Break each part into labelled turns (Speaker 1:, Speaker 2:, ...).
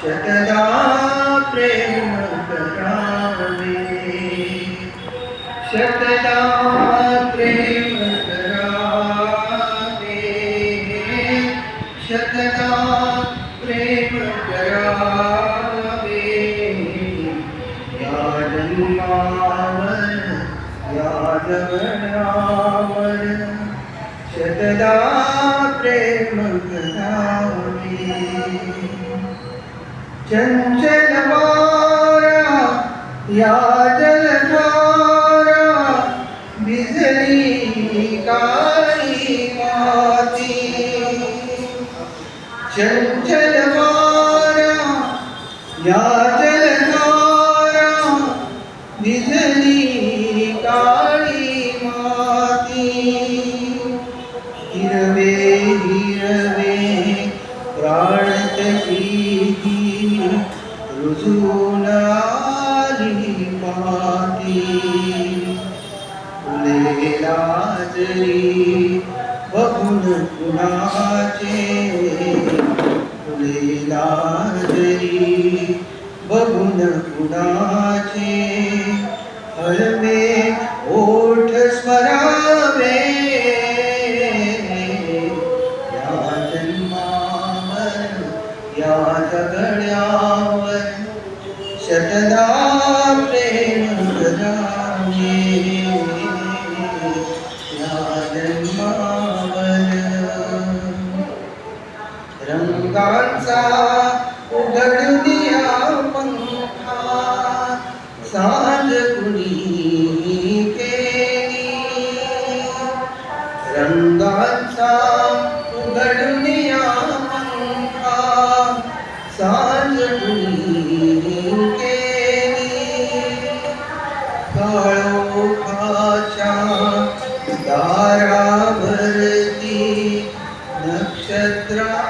Speaker 1: शतदा प्रेम करावे शतदा प्रेम करावे शतदा प्रेम करावे या जन्मावर या जगण्यावर शतदा प्रेम करावे चंचल वारा या जलधारा भिजली काळी माती चंचल वारा या जलधारा भिजली काळी माती हिरवे हिरवे प्राणतची रुजून आली माती फुले लाजरी बघून कुणाचे फुले लाजरी बघून कुणाचे हळवे ओठ स्मरावे रंगांचा उघडूनिया पंखा साज कुणी केली। रंगांचा उघडूनिया पंखा साज कुणी केली। दारावरती नक्षत्राच्या वेणी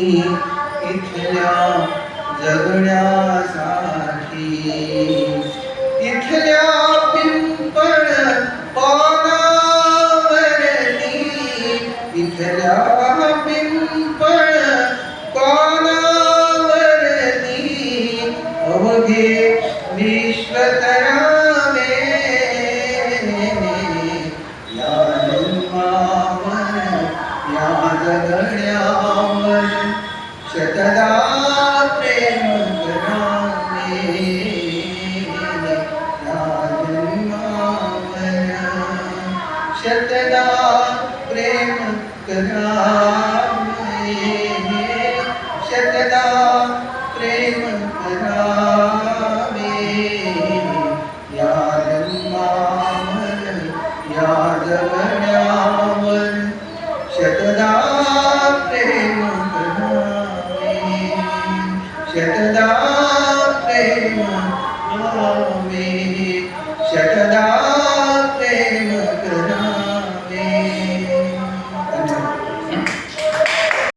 Speaker 1: इथल्या जगण्यासाठी इथल्या पिंपळ पानावरती इथल्या पिंपळ पानावरती अवघे विश्व शतदा प्रेम शतदा प्रेम मे शतदा